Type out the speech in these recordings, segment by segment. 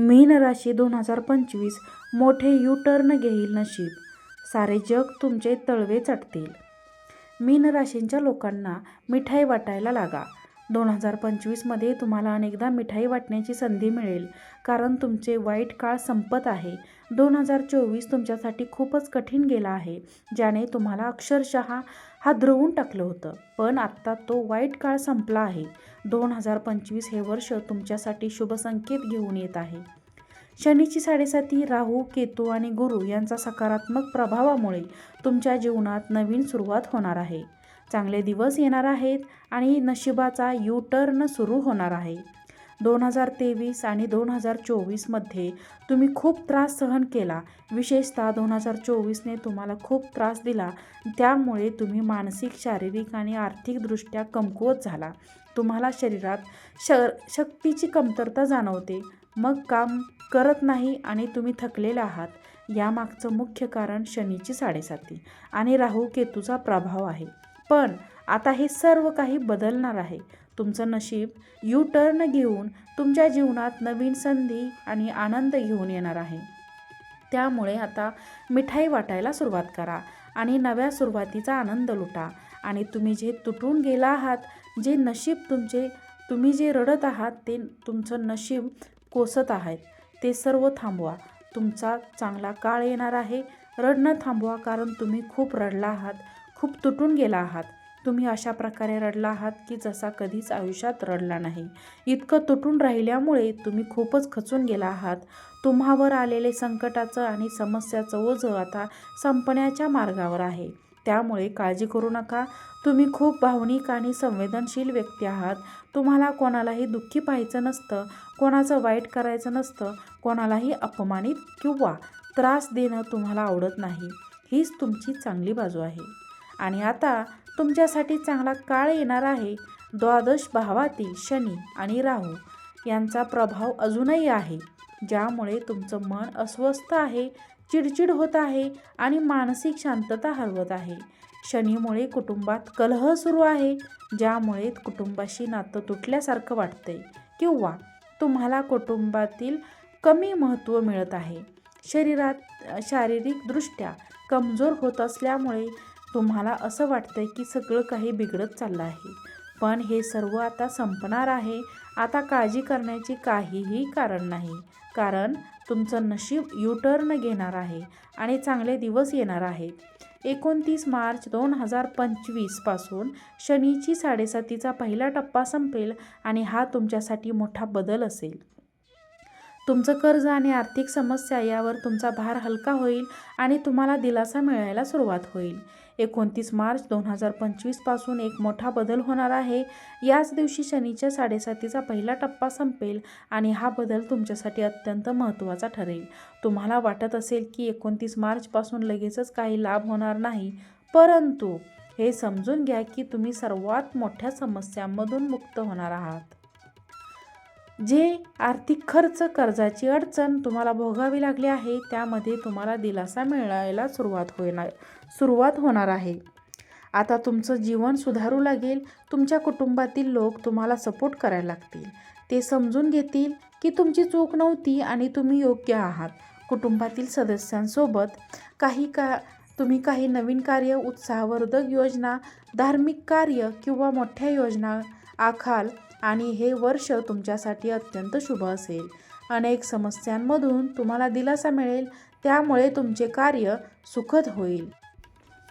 मीन राशी दोन हजार पंचवीस मोठे यू टर्न घेईल नशीब. सारे जग तुमचे तळवे चटतील मीन राशींच्या लोकांना मिठाई वाटायला लागा. दोन हजार पंचवीसमध्ये तुम्हाला अनेकदा मिठाई वाटण्याची संधी मिळेल कारण तुमचे वाईट काळ संपत आहे. दोन हजार चोवीस तुमच्यासाठी खूपच कठीण गेला आहे ज्याने तुम्हाला अक्षरशः हादरवून टाकलं होतं. पण आत्ता तो वाईट काळ संपला आहे. दोन हजार पंचवीस हे वर्ष तुमच्यासाठी शुभ संकेत घेऊन येत आहे. शनीची साडेसाती राहू केतू आणि गुरु यांचा सकारात्मक प्रभावामुळे तुमच्या जीवनात नवीन सुरुवात होणार आहे. चांगले दिवस येणार आहेत आणि नशिबाचा यू टर्न सुरू होणार आहे. दोन हजार तेवीस आणि दोन हजार चोवीसमध्ये तुम्ही खूप त्रास सहन केला. विशेषतः दोन हजार चोवीसने तुम्हाला खूप त्रास दिला. त्यामुळे तुम्ही मानसिक शारीरिक आणि आर्थिकदृष्ट्या कमकुवत झाला. तुम्हाला शरीरात श शक्तीची कमतरता जाणवते. मग काम करत नाही आणि तुम्ही थकलेले आहात. यामागचं मुख्य कारण शनीची साडेसाती आणि राहू केतूचा प्रभाव आहे. पण आता हे सर्व काही बदलणार आहे. तुमचं नशीब यू टर्न घेऊन तुमच्या जीवनात नवीन संधी आणि आनंद घेऊन येणार आहे. त्यामुळे आता मिठाई वाटायला सुरुवात करा आणि नव्या सुरुवातीचा आनंद लुटा आणि तुम्ही जे तुटून गेला आहात जे नशीब तुमचे तुम्ही जे रडत आहात ते तुमचं नशीब कोसत आहेत. ते सर्व थांबवा. तुमचा चांगला काळ येणार आहे. रडणं थांबवा कारण तुम्ही खूप रडला आहात. खूप तुटून गेला आहात. तुम्ही अशा प्रकारे रडला आहात की जसा कधीच आयुष्यात रडला नाही. इतकं तुटून राहिल्यामुळे तुम्ही खूपच खचून गेला आहात. तुम्हावर आलेले संकटाचं आणि समस्याचं ओझं आता संपण्याच्या मार्गावर आहे. त्यामुळे काळजी करू नका. तुम्ही खूप भावनिक आणि संवेदनशील व्यक्ती आहात. तुम्हाला कोणालाही दुःखी पाहायचं नसतं. कोणाचं वाईट करायचं नसतं. कोणालाही अपमानित किंवा त्रास देणं तुम्हाला आवडत नाही. हीच तुमची चांगली बाजू आहे. आणि आता तुमच्यासाठी चांगला काळ येणार आहे. द्वादश भावातील शनी आणि राहू यांचा प्रभाव अजूनही आहे. ज्यामुळे तुमचं मन अस्वस्थ आहे चिडचिड होत आहे आणि मानसिक शांतता हरवत आहे. शनीमुळे कुटुंबात कलह सुरू आहे ज्यामुळे कुटुंबाशी नातं तुटल्यासारखं वाटतंय. किंवा तुम्हाला कुटुंबातील कमी महत्त्व मिळत आहे. शरीरात शारीरिकदृष्ट्या कमजोर होत असल्यामुळे तुम्हाला असं वाटतंय की सगळं काही बिघडत चाललं आहे. पण हे सर्व आता संपणार आहे. आता काळजी करण्याची काहीही कारण नाही. कारण तुमचं नशीब यू टर्न घेणार आहे आणि चांगले दिवस येणार आहेत. एकोणतीस मार्च दोन हजार पंचवीसपासून शनीची साडेसातीचा पहिला टप्पा संपेल आणि हा तुमच्यासाठी मोठा बदल असेल. तुमचं कर्ज आणि आर्थिक समस्या यावर तुमचा भार हलका होईल आणि तुम्हाला दिलासा मिळायला सुरुवात होईल. एकोणतीस मार्च दोन हजार पंचवीसपासून एक मोठा बदल होणार आहे. याच दिवशी शनीच्या साडेसातीचा पहिला टप्पा संपेल आणि हा बदल तुमच्यासाठी अत्यंत महत्त्वाचा ठरेल. तुम्हाला वाटत असेल की एकोणतीस मार्चपासून लगेचच काही लाभ होणार नाही परंतु हे समजून घ्या की तुम्ही सर्वात मोठ्या समस्यांमधून मुक्त होणार आहात. जे आर्थिक खर्च कर्जाची अडचण तुम्हाला भोगावी लागली आहे त्यामध्ये तुम्हाला दिलासा मिळायला सुरुवात होणार सुरुवात होणार आहे. आता तुमचं जीवन सुधारू लागेल तुमच्या कुटुंबातील लोक तुम्हाला सपोर्ट करायला लागतील. ते समजून घेतील की तुमची चूक नव्हती आणि तुम्ही योग्य आहात. कुटुंबातील सदस्यांसोबत काही का तुम्ही काही नवीन कार्य उत्साहवर्धक योजना धार्मिक कार्य किंवा मोठ्या योजना आखाल आणि हे वर्ष तुमच्यासाठी अत्यंत शुभ असेल. अनेक समस्यांमधून तुम्हाला दिलासा मिळेल त्यामुळे तुमचे कार्य सुखद होईल.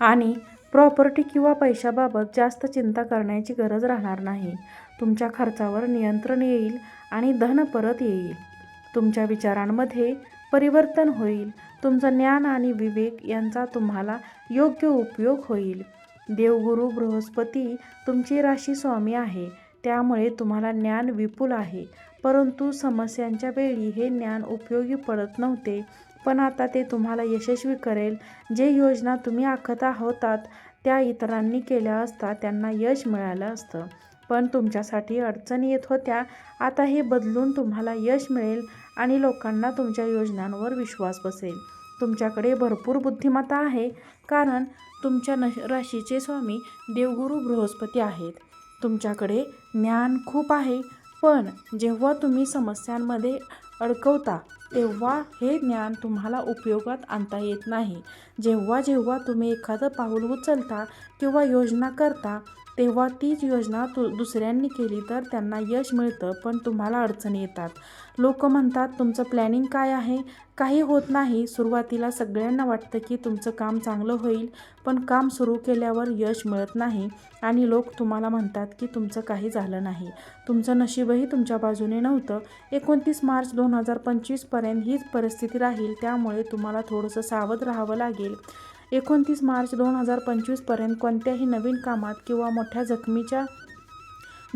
आणि प्रॉपर्टी किंवा पैशाबाबत जास्त चिंता करण्याची गरज राहणार नाही. तुमच्या खर्चावर नियंत्रण येईल आणि धन परत येईल. तुमच्या विचारांमध्ये परिवर्तन होईल. तुमचं ज्ञान आणि विवेक यांचा तुम्हाला योग्य उपयोग होईल. देवगुरू बृहस्पती तुमची राशी स्वामी आहे. त्यामुळे तुम्हाला ज्ञान विपुल आहे. परंतु समस्यांच्या वेळी हे ज्ञान उपयोगी पडत नव्हते. पण आता ते तुम्हाला यशस्वी करेल. जे योजना तुम्ही आखत आहोतात त्या इतरांनी केल्या असता त्यांना यश मिळालं असतं. पण तुमच्यासाठी अडचणी येत होत्या. आता हे बदलून तुम्हाला यश मिळेल आणि लोकांना तुमच्या योजनांवर विश्वास बसेल. तुमच्याकडे भरपूर बुद्धिमत्ता आहे. कारण तुमच्या न राशीचे स्वामी देवगुरू बृहस्पती आहेत. तुमच्याकडे ज्ञान खूप आहे पण जेव्हा तुम्ही समस्यांमध्ये अडकवता तेव्हा हे ज्ञान तुम्हाला उपयोगात आणता येत नाही. जेव्हा जेव्हा तुम्ही एखादं पाऊल उचलता किंवा योजना करता तेव्हा तीच योजना तु दुसऱ्यांनी केली तर त्यांना यश मिळतं पण तुम्हाला अडचणी येतात. लोक म्हणतात तुमचं प्लॅनिंग काय आहे? काही होत नाही. सुरुवातीला सगळ्यांना वाटतं की तुमचं काम चांगलं होईल पण काम सुरू केल्यावर यश मिळत नाही आणि लोक तुम्हाला म्हणतात की तुमचं काही झालं नाही. तुमचं नशीबही तुमच्या बाजूने नव्हतं. एकोणतीस मार्च दोन हजार पंचवीसपर्यंत हीच परिस्थिती राहील त्यामुळे तुम्हाला थोडंसं सावध राहावं लागेल. एकोणतीस मार्च दोन हजार पंचवीसपर्यंत कोणत्याही नवीन कामात किंवा मोठ्या जखमीच्या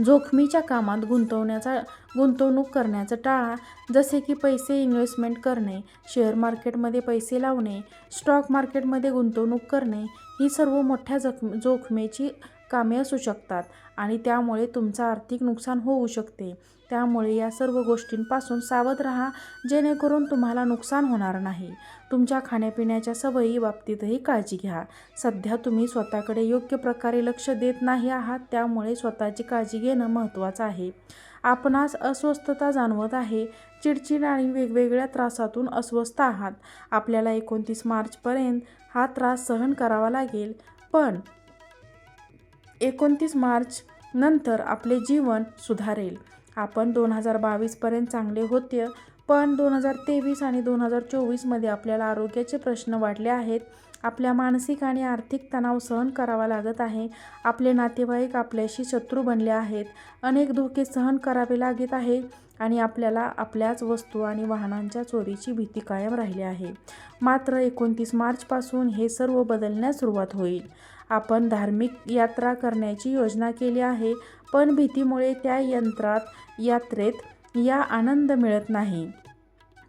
जोखमीच्या कामात गुंतवण्याचा गुंतवणूक करण्याचं टाळा जसे की पैसे इन्व्हेस्टमेंट करणे शेअर मार्केटमध्ये पैसे लावणे स्टॉक मार्केटमध्ये गुंतवणूक करणे ही सर्व मोठ्या जखम जोखमेची कामे असू शकतात आणि त्यामुळे तुमचं आर्थिक नुकसान होऊ शकते. त्यामुळे या सर्व गोष्टींपासून सावध राहा जेणेकरून तुम्हाला नुकसान होणार नाही. तुमच्या खाण्यापिण्याच्या सवयी बाबतीतही काळजी घ्या. सध्या तुम्ही स्वतःकडे योग्य प्रकारे लक्ष देत नाही आहात त्यामुळे स्वतःची काळजी घेणं महत्त्वाचं आहे. आपणास अस्वस्थता जाणवत आहे. चिडचिड आणि वेगवेगळ्या त्रासातून अस्वस्थ आहात. आपल्याला एकोणतीस मार्चपर्यंत हा त्रास सहन करावा लागेल. पण एकोणतीस मार्च नंतर आपले जीवन सुधारेल. आपण दोन हजार बावीसपर्यंत चांगले होते पण दोन हजार तेवीस आणि दोन हजार चोवीसमध्ये आपल्याला आरोग्याचे प्रश्न वाढले आहेत. आपल्या मानसिक आणि आर्थिक तणाव सहन करावा लागत आहे. आपले नातेवाईक आपल्याशी शत्रू बनले आहेत. अनेक धोके सहन करावे लागत आहे आणि आपल्याला आपल्याच वस्तू आणि वाहनांच्या चोरीची भीती कायम राहिली आहे. मात्र एकोणतीस मार्चपासून हे सर्व बदलण्यास सुरुवात होईल. आपण धार्मिक यात्रा करण्याची योजना केली आहे पण भीतीमुळे त्या यंत्रात यात्रेत या आनंद मिळत नाही.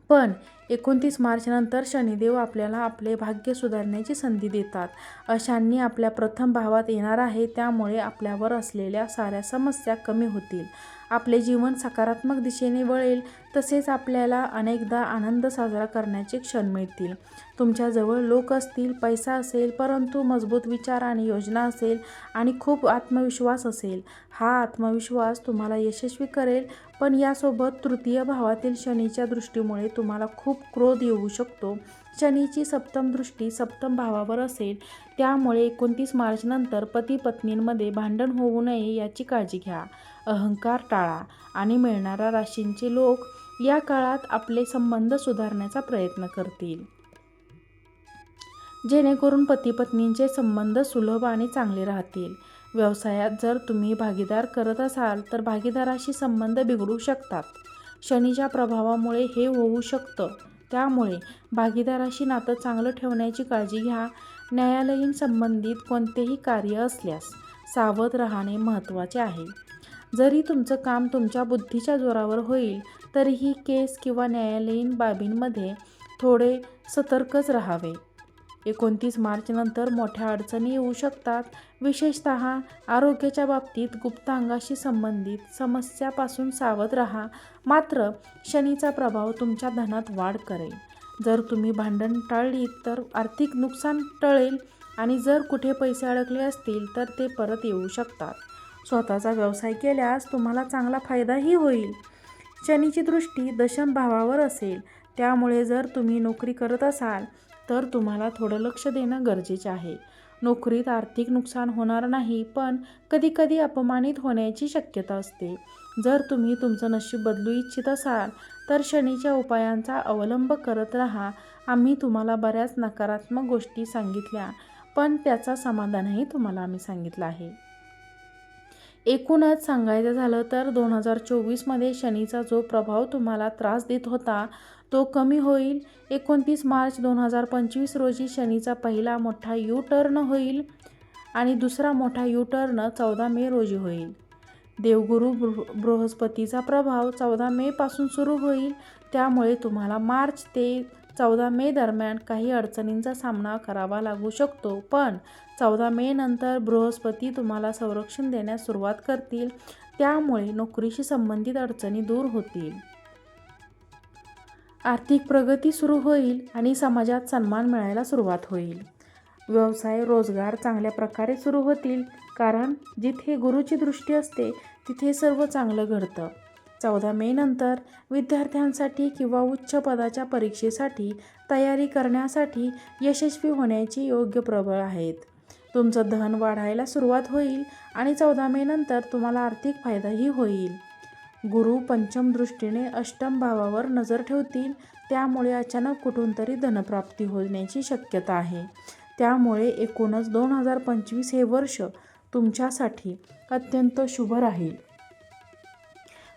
पण एकोणतीस मार्चनंतर शनिदेव आपल्याला आपले भाग्य सुधारण्याची संधी देतात. अशांनी आपल्या प्रथम भावात येणार आहे त्यामुळे आपल्यावर असलेल्या साऱ्या समस्या कमी होतील. आपले जीवन सकारात्मक दिशेने वळेल तसेच आपल्याला अनेकदा आनंद साजरा करण्याचे क्षण मिळतील. तुमच्याजवळ लोक असतील पैसा असेल परंतु मजबूत विचार आणि योजना असेल आणि खूप आत्मविश्वास असेल. हा आत्मविश्वास तुम्हाला यशस्वी करेल पण यासोबत तृतीय भावातील शनीच्या दृष्टीमुळे तुम्हाला खूप क्रोध येऊ शकतो. शनीची सप्तम दृष्टी सप्तम भावावर असेल. त्यामुळे एकोणतीस मार्चनंतर पती पत्नींमध्ये भांडण होऊ नये याची काळजी घ्या. अहंकार टाळा आणि मिळणाऱ्या राशींचे लोक या काळात आपले संबंध सुधारण्याचा प्रयत्न करतील. जेणेकरून पती पत्नींचे संबंध सुलभ आणि चांगले राहतील. व्यवसायात जर तुम्ही भागीदार करत असाल तर भागीदाराशी संबंध बिघडू शकतात. शनीच्या प्रभावामुळे हे होऊ शकतं. त्यामुळे भागीदाराशी नातं चांगलं ठेवण्याची काळजी घ्या. न्यायालयीन संबंधित कोणतेही कार्य असल्यास सावध राहणे महत्त्वाचे आहे. जरी तुमचं काम तुमच्या बुद्धीच्या जोरावर होईल तरीही केस किंवा न्यायालयीन बाबींमध्ये थोडे सतर्कच राहावे. एकोणतीस मार्चनंतर मोठ्या अडचणी येऊ शकतात. विशेषत आरोग्याच्या बाबतीत गुप्तांगाशी संबंधित समस्यापासून सावध राहा. मात्र शनीचा प्रभाव तुमच्या धनात वाढ करेल. जर तुम्ही भांडण टाळलीत तर आर्थिक नुकसान टळेल आणि जर कुठे पैसे अडकले असतील तर ते परत येऊ शकतात. स्वतःचा व्यवसाय केल्यास तुम्हाला चांगला फायदाही होईल. शनीची दृष्टी दशम भावावर असेल. त्यामुळे जर तुम्ही नोकरी करत असाल तर तुम्हाला थोडं लक्ष देणं गरजेचे आहे. नोकरीत आर्थिक नुकसान होणार नाही पण कधीकधी अपमानित होण्याची शक्यता असते. जर तुम्ही तुमचं नशीब बदलू इच्छित असाल तर शनीच्या उपायांचा अवलंब करत राहा. आम्ही तुम्हाला बऱ्याच नकारात्मक गोष्टी सांगितल्या पण त्याचा समाधानही तुम्हाला आम्ही सांगितलं आहे. एकूणच सांगायचं झालं तर दोन हजार चोवीसमध्ये शनीचा जो प्रभाव तुम्हाला त्रास देत होता तो कमी होईल. एकोणतीस मार्च दोन हजार पंचवीस रोजी शनीचा पहिला मोठा यू टर्न होईल आणि दुसरा मोठा यू टर्न चौदा मे रोजी होईल. देवगुरु बृह बृहस्पतीचा प्रभाव चौदा मेपासून सुरू होईल. त्यामुळे तुम्हाला मार्च ते चौदा मे दरम्यान काही अडचणींचा सामना करावा लागू शकतो. पण चौदा मे नंतर बृहस्पती तुम्हाला संरक्षण देण्यास सुरुवात करतील. त्यामुळे नोकरीशी संबंधित अडचणी दूर होतील. आर्थिक प्रगती सुरू होईल आणि समाजात सन्मान मिळायला सुरुवात होईल. व्यवसाय रोजगार चांगल्या प्रकारे सुरू होतील. कारण जिथे गुरुची दृष्टी असते तिथे सर्व चांगलं घडतं. चौदा मे नंतर विद्यार्थ्यांसाठी किंवा उच्च पदाच्या परीक्षेसाठी तयारी करण्यासाठी यशस्वी होण्याची योग्य प्रबळ आहेत. तुमचं धन वाढायला सुरुवात होईल आणि चौदा मे नंतर तुम्हाला आर्थिक फायदाही होईल. गुरु पंचम दृष्टीने अष्टम भावावर नजर ठेवतील त्यामुळे अचानक कुठून तरी धनप्राप्ती होण्याची शक्यता आहे. त्यामुळे एकूणच दोन हजार पंचवीस हे वर्ष तुमच्यासाठी अत्यंत शुभ राहील.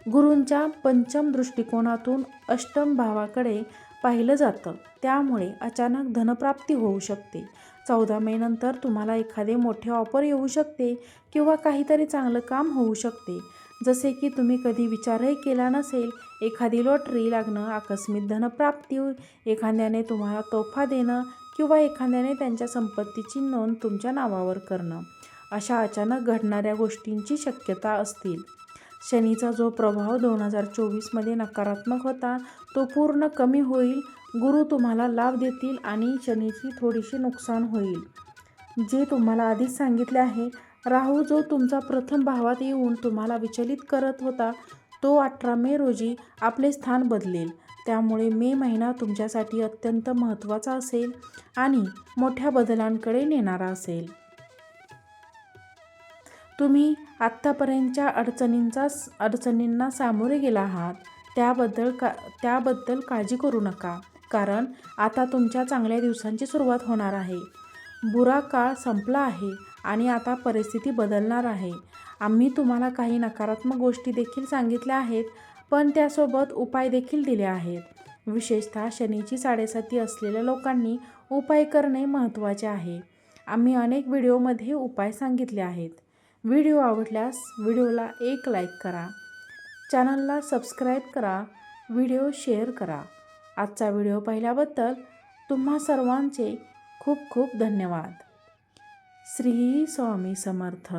गुरूंच्या पंचम दृष्टिकोनातून अष्टम भावाकडे पाहिलं जातं. त्यामुळे अचानक धनप्राप्ती होऊ शकते. चौदा मे नंतर तुम्हाला एखादे मोठे ऑफर येऊ शकते किंवा काहीतरी चांगलं काम होऊ शकते. जसे की तुम्ही कधी विचारही केला नसेल एखादी लॉटरी लागणं आकस्मिक धनप्राप्ती एखाद्याने तुम्हाला तोफा देणं किंवा एखाद्याने त्यांच्या संपत्तीची नोंद तुमच्या नावावर करणं. अशा अचानक घडणाऱ्या गोष्टींची शक्यता असतील. शनीचा जो प्रभाव दोन हजार चोवीसमध्ये नकारात्मक होता तो पूर्ण कमी होईल. गुरु तुम्हाला लाभ देतील आणि शनीची थोडीशी नुकसान होईल. जे तुम्हाला आधीच सांगितले आहे राहू जो तुमचा प्रथम भावात येऊन तुम्हाला विचलित करत होता तो अठरा मे रोजी आपले स्थान बदलेल. त्यामुळे मे महिना तुमच्यासाठी अत्यंत महत्त्वाचा असेल आणि मोठ्या बदलांकडे नेणारा असेल. तुम्ही आत्तापर्यंतच्या अडचणींचा अडचणींना सामोरे गेला आहात. त्याबद्दल का त्याबद्दल काळजी करू नका. कारण आता तुमच्या चांगल्या दिवसांची सुरुवात होणार आहे. बुरा काळ संपला आहे आणि आता परिस्थिती बदलणार आहे. आम्ही तुम्हाला काही नकारात्मक गोष्टी देखील सांगितल्या आहेत पण त्यासोबत उपाय देखील दिले आहेत. विशेषतः शनीची साडेसाती असलेल्या लोकांनी उपाय करणे महत्त्वाचे आहे. आम्ही अनेक व्हिडिओमध्ये उपाय सांगितले आहेत. व्हिडिओ आवडल्यास व्हिडिओला एक लाईक करा. चॅनलला सबस्क्राईब करा. व्हिडिओ शेअर करा. आजचा व्हिडिओ पाहिल्याबद्दल तुम्हा सर्वांचे खूप खूप धन्यवाद. श्री स्वामी समर्थ.